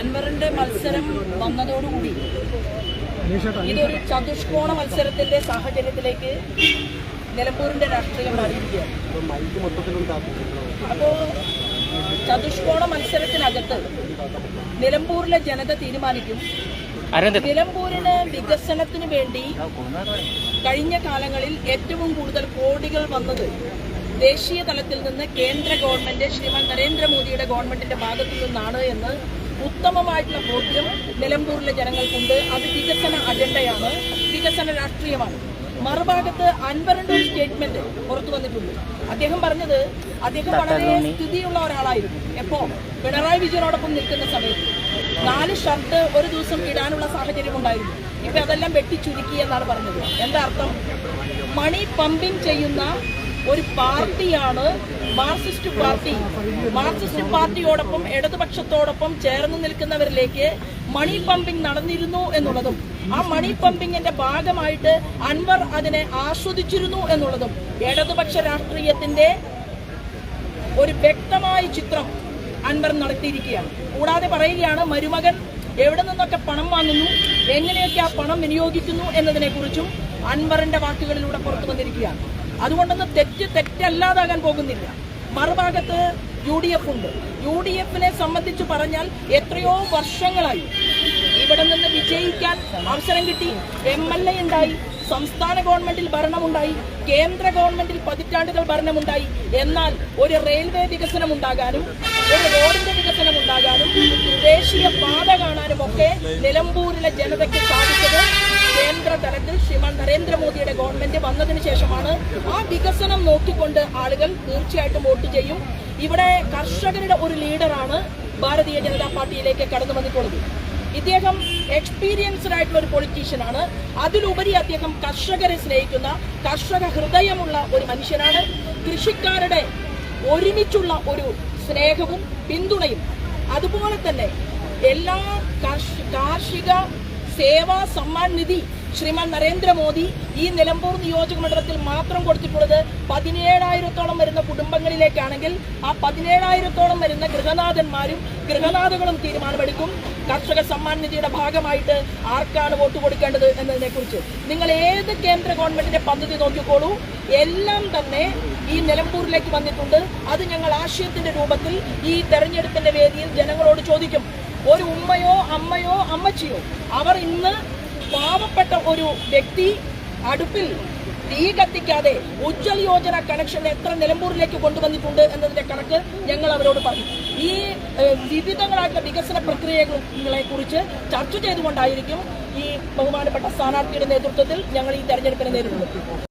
അൻവറിന്റെ മത്സരം വന്നതോടുകൂടി ഇതൊരു ചതുഷ്കോണ മത്സരത്തിന്റെ സാഹചര്യത്തിലേക്ക് നിലമ്പൂരിന്റെ രാഷ്ട്രീയം മാറിയിരിക്കുകയാണ്. അപ്പോ ചതുഷ്കോണ മത്സരത്തിനകത്ത് നിലമ്പൂരിലെ ജനത തീരുമാനിക്കും. നിലമ്പൂരിന് വികസനത്തിന് വേണ്ടി കഴിഞ്ഞ കാലങ്ങളിൽ ഏറ്റവും കൂടുതൽ കോടികൾ വന്നത് ദേശീയ തലത്തിൽ നിന്ന് കേന്ദ്ര ഗവൺമെന്റ് ശ്രീമാൻ നരേന്ദ്രമോദിയുടെ ഗവൺമെന്റിന്റെ ഭാഗത്തു നിന്നാണ് എന്ന് ഉത്തമമായിട്ടുള്ള ബോധ്യം നിലമ്പൂരിലെ ജനങ്ങൾക്കുണ്ട്. അത് വികസന അജണ്ടയാണ്. വികസന രാഷ്ട്രീയമാണ്. മറുഭാഗത്ത് അൻവറിന്റെ ഒരു സ്റ്റേറ്റ്മെന്റ് പുറത്തു വന്നിട്ടുണ്ട്. അദ്ദേഹം പറഞ്ഞത് അദ്ദേഹം വളരെ സ്ഥിതിയുള്ള ഒരാളായിരുന്നു. എപ്പോ? പിണറായി വിജയനോടൊപ്പം നിൽക്കുന്ന സമയത്ത്. നാല് ഷർട്ട് ഒരു ദിവസം ഇടാനുള്ള സാഹചര്യം ഉണ്ടായിരുന്നു. ഇപ്പൊ അതെല്ലാം വെട്ടിച്ചുരുക്കി എന്നാണ് പറഞ്ഞത്. എന്താ അർത്ഥം? മണി പമ്പിംഗ് ചെയ്യുന്ന ഒരു പാർട്ടിയാണ് മാർക്സിസ്റ്റ് പാർട്ടി. മാർക്സിസ്റ്റ് പാർട്ടിയോടൊപ്പം ഇടതുപക്ഷത്തോടൊപ്പം ചേർന്ന് നിൽക്കുന്നവരിലേക്ക് മണി പമ്പിംഗ് നടന്നിരുന്നു എന്നുള്ളതും ആ മണി പമ്പിങ്ങിന്റെ ഭാഗമായിട്ട് അൻവർ അതിനെ ആസ്വദിച്ചിരുന്നു എന്നുള്ളതും ഇടതുപക്ഷ രാഷ്ട്രീയത്തിന്റെ ഒരു വ്യക്തമായ ചിത്രം അൻവർ നടത്തിയിരിക്കുകയാണ്. കൂടാതെ പറയുകയാണ് മരുമകൻ എവിടെ നിന്നൊക്കെ പണം വാങ്ങുന്നു? എങ്ങനെയൊക്കെ ആ പണം വിനിയോഗിക്കുന്നു? എന്നതിനെക്കുറിച്ചും അൻവറിന്റെ വാക്കുകളിലൂടെ പുറത്തു വന്നിരിക്കുകയാണ്. അതുകൊണ്ടൊന്നും തെറ്റ് തെറ്റല്ലാതാകാൻ പോകുന്നില്ല. മറുഭാഗത്ത് യു ഡി എഫ് ഉണ്ട്. യു ഡി എഫിനെ സംബന്ധിച്ച് പറഞ്ഞാൽ എത്രയോ വർഷങ്ങളായി ഇവിടെ നിന്ന് വിജയിക്കാൻ അവസരം കിട്ടി. എം എൽ എ ഉണ്ടായി സംസ്ഥാന ഗവൺമെന്റിൽ ഭരണമുണ്ടായി കേന്ദ്ര ഗവൺമെന്റിൽ പതിറ്റാണ്ടുകൾ ഭരണമുണ്ടായി. എന്നാൽ ഒരു റെയിൽവേ വികസനം ഉണ്ടാകാനും ഒരു റോഡിന്റെ വികസനം ഉണ്ടാകാനും ദേശീയ പാത കാണാനും ഒക്കെ നിലമ്പൂരിലെ ജനതയ്ക്ക് സാധിച്ചത് കേന്ദ്ര തലത്തിൽ ശ്രീമാൻ നരേന്ദ്രമോദിയുടെ ഗവൺമെന്റ് വന്നതിന് ശേഷമാണ് ആ വികസനം നോക്കിക്കൊണ്ട് ആളുകൾ തീർച്ചയായിട്ടും വോട്ട് ചെയ്യും. ഇവിടെ കർഷകരുടെ ഒരു ലീഡറാണ് ഭാരതീയ ജനതാ പാർട്ടിയിലേക്ക് കടന്നു വന്നിട്ടുള്ളത്. ഇദ്ദേഹം എക്സ്പീരിയൻസ്ഡ് ആയിട്ടുള്ള ഒരു പൊളിറ്റീഷ്യനാണ് അതിലുപരി അദ്ദേഹം കർഷകരെ സ്നേഹിക്കുന്ന കർഷക ഹൃദയമുള്ള ഒരു മനുഷ്യനാണ്. കൃഷിക്കാരുടെ ഒരുമിച്ചുള്ള ഒരു സ്നേഹവും പിന്തുണയും. അതുപോലെ തന്നെ എല്ലാ കാർഷി- കാർഷിക സേവാ സമ്മാൻ നിധി ശ്രീമാൻ നരേന്ദ്രമോദി ഈ നിലമ്പൂർ നിയോജക മണ്ഡലത്തിൽ മാത്രം കൊടുത്തിട്ടുള്ളത് പതിനേഴായിരത്തോളം വരുന്ന കുടുംബങ്ങളിലേക്കാണെങ്കിൽ ആ പതിനേഴായിരത്തോളം വരുന്ന ഗൃഹനാഥന്മാരും ഗൃഹനാഥകളും തീരുമാനമെടുക്കും. കർഷക സമ്മാൻ നിധിയുടെ ഭാഗമായിട്ട് ആർക്കാണ് വോട്ട് കൊടുക്കേണ്ടത് എന്നതിനെക്കുറിച്ച് നിങ്ങൾ ഏത് കേന്ദ്ര ഗവൺമെന്റിന്റെ പദ്ധതി നോക്കിക്കോളൂ. എല്ലാം തന്നെ ഈ നിലമ്പൂരിലേക്ക് വന്നിട്ടുണ്ട്. അത് ഞങ്ങൾ ആശയത്തിന്റെ രൂപത്തിൽ ഈ തെരഞ്ഞെടുപ്പിന്റെ വേദിയിൽ ജനങ്ങളോട് ചോദിക്കും. ഒരു ഉമ്മയോ അമ്മയോ അമ്മച്ചിയോ. അവർ ഇന്ന് പാവപ്പെട്ട ഒരു വ്യക്തി അടുപ്പിൽ തീ കത്തിക്കാതെ ഉജ്ജൽ യോജന കണക്ഷൻ എത്ര നിലമ്പൂരിലേക്ക് കൊണ്ടുവന്നിട്ടുണ്ട് എന്നതിന്റെ കണക്ക് ഞങ്ങൾ അവരോട് പറയും. ഈ വിവിധങ്ങളായിട്ടുള്ള വികസന പ്രക്രിയകളെ കുറിച്ച് ചർച്ച ചെയ്തുകൊണ്ടായിരിക്കും ഈ ബഹുമാനപ്പെട്ട സ്ഥാനാർത്ഥിയുടെ നേതൃത്വത്തിൽ ഞങ്ങൾ ഈ തെരഞ്ഞെടുപ്പിനെ നേരിടുന്നത്.